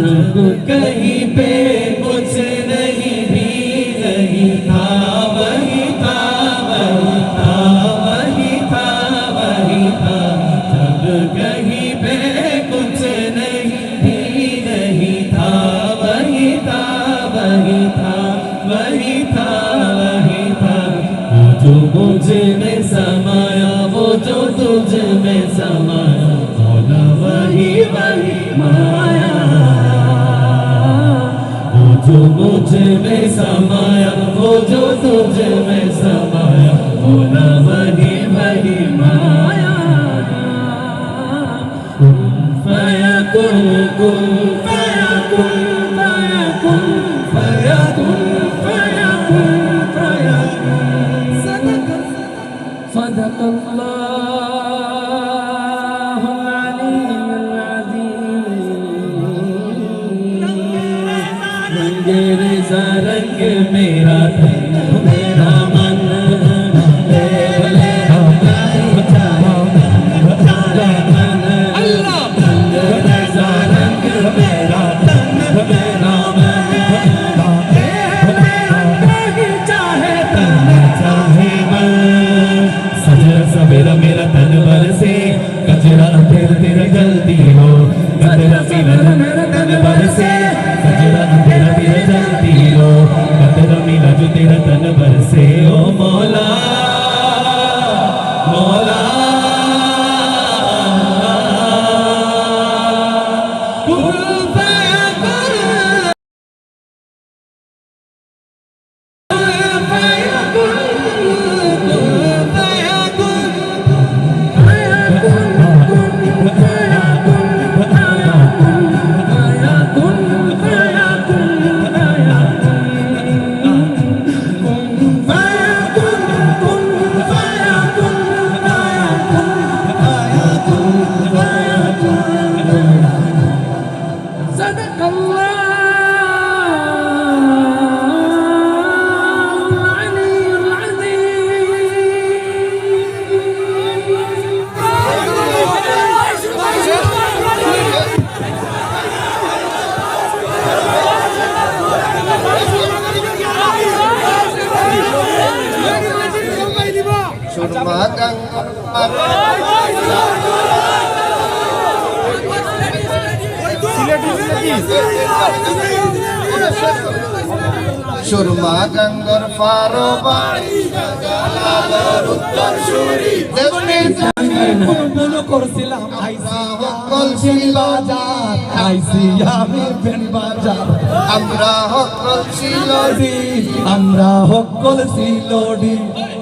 कहीं पे कुछ नहीं मुझ में समाया वो जो तुझ गर रंग मेरा धन সুরমা গঙ্গা সুরমা গঙ্গর ফারো বাড়ি উত্তর সুরি। মনে করছিলাম আইসি সকল ছিল আইসি আমি পেন বাজার। আমরা হকল সিলোডি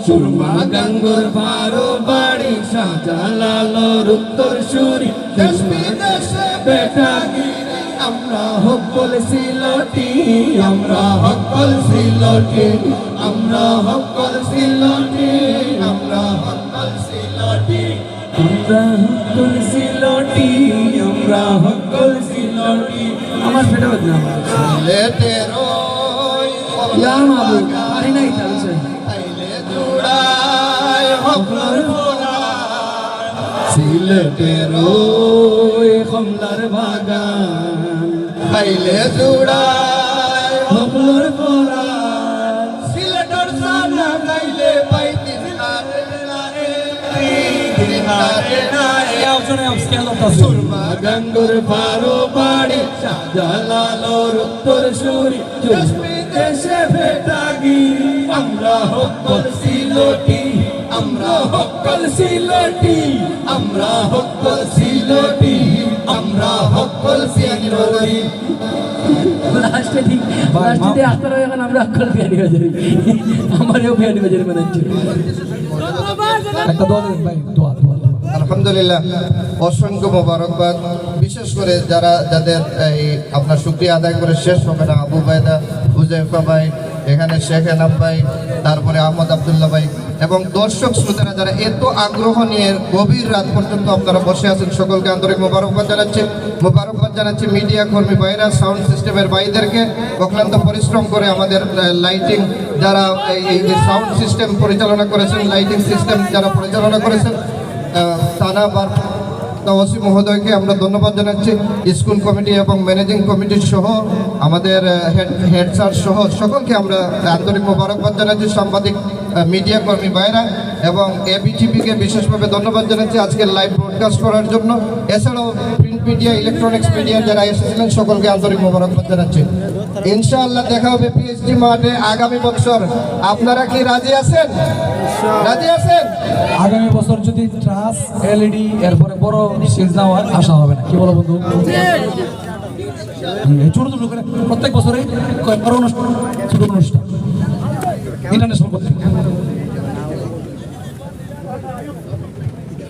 সুরমা গঙ্গুর ভারো বাড়ি শাহজালালোর উত্তর সুরি। দেশে দেশে বেটা আমরা হকল সিলোটি আমরা হকল সিলোটি আমরা হকল সিলোটি আমরা হকল সিলোটি আমরা হকল সিলোটি আমার পেটে বাজনা লেটের ইয়া মাবু পারি নাই তালছে আইলে জুড়াই হকলার সিলেটের ওই কমলার বাগান। পরান গঙ্গুর পারো বাড়ি শাহজালালোর উত্তর সুরি দেশে ভেটাগিরি আমরা হকল সিলটি আমরা হকল সিলটি আমরা হকল সিলোটি আমরা হকল সিলোটি লাস্টে ঠিক লাস্টে আপনারা এখন আমরা হয়ে যাবে আমারও যাবে মনে হচ্ছে। একটা দোয়া দেবেন ভাই দোয়া দোয়া দোয়া। আলহামদুলিল্লাহ অসংখ্য মোবারকবাদ। বিশেষ করে যারা যাদের এই আপনার শুক্রিয়া আদায় করে শেষ হবে না আবু বায়দা হুজাইফা ভাই এখানে শেখ এনাম ভাই, তারপরে আহমদ আবদুল্লাহ ভাই এবং দর্শক শ্রোতারা যারা এত আগ্রহ নিয়ে গভীর রাত পর্যন্ত আপনারা বসে আছেন, সকলকে আন্তরিক মোবারকবাদ জানাচ্ছি। মোবারকবাদ জানাচ্ছি মিডিয়া কর্মী ভাইরা সাউন্ড সিস্টেমের ভাইদেরকে। অক্লান্ত পরিশ্রম করে আমাদের লাইটিং যারা এই- যে সাউন্ড সিস্টেম পরিচালনা করেছেন লাইটিং সিস্টেম যারা পরিচালনা করেছেন তারা ওসি মহোদয়কে আমরা ধন্যবাদ জানাচ্ছি, স্কুল কমিটি এবং ম্যানেজিং কমিটির সহ, আমাদের হেড স্যার সহ সকলকে আমরা আন্তরিক মোবারকবাদ জানাচ্ছি, সাংবাদিক মিডিয়া কর্মী ভাইরা এবং এবিটিপিকে বিশেষভাবে ধন্যবাদ জানাচ্ছি আজকে লাইভ ব্রডকাস্ট করার জন্য। এছাড়াও মিডিয়া ইলেকট্রনিক্স মিডিয়া যারা এসেছিলেন, সকলকে আন্তরিক মোবারকবাদ জানাচ্ছি। ইনশাআল্লাহ দেখা হবে পিএইচডি মাঠে আগামী বছর। আপনারা কি রাজি আছেন? রাজি আছেন? আগামী বছর যদি ট্রাস এলইডি এরপরে বড় সিলস না হয়, আশা হবে না। কি বলো বন্ধু? ছোট ছোট করে প্রত্যেক বছরে কয়েক বড় অনুষ্ঠান, ছোট অনুষ্ঠান। ইন্টারন্যাশনাল করতে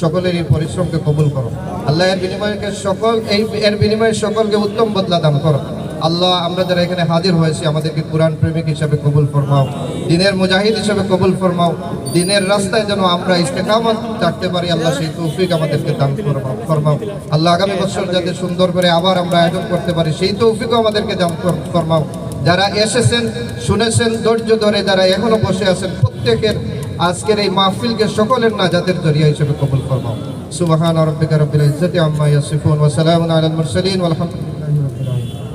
সকলের এই পরিশ্রমকে কবুল করো। আল্লাহ এর বিনিময়কে সকল, এই এর বিনিময়ে সকলকে উত্তম বদলা দান করো। আল্লাহ, আমরা যারা এখানে হাজির হয়েছি, আমাদেরকে কোরআন প্রেমিক হিসাবে কবুল ফরমাও, দিনের মুজাহিদ হিসাবে কবুল ফরমাও, দিনের রাস্তায় যেন আমরা ইস্তেকামত থাকতে পারি, আল্লাহ সেই তৌফিক আমাদেরকে দান ফরমাও ফরমাও। আল্লাহ, আগামী বছর যাতে সুন্দর করে আবার আমরা আয়োজন করতে পারি, সেই তৌফিকও আমাদেরকে দান ফর- ফরমাও। যারা এসেছেন, শুনেছেন, ধৈর্য ধরে যারা এখনও বসে আছেন, প্রত্যেকের আজকের এই মাহফিলকে সকলের নাজাতের জরিয়া হিসেবে কবুল ফরমাও সুবহান রাব্বিকা রব্বিল ইজ্জতি আম্মা ইয়াসিফুন ওয়া সালামুন আলাল মুরসালিন রাব্বিল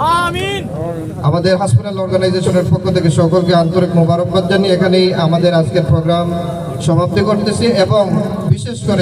আলামিন। আমাদের হাসপাতাল অর্গানাইজেশনের পক্ষ থেকে সকলকে আন্তরিক মোবারকবাদ জানিয়ে এখানেই আমাদের আজকের প্রোগ্রাম সমাপ্তি করতেছি এবং বিশেষ করে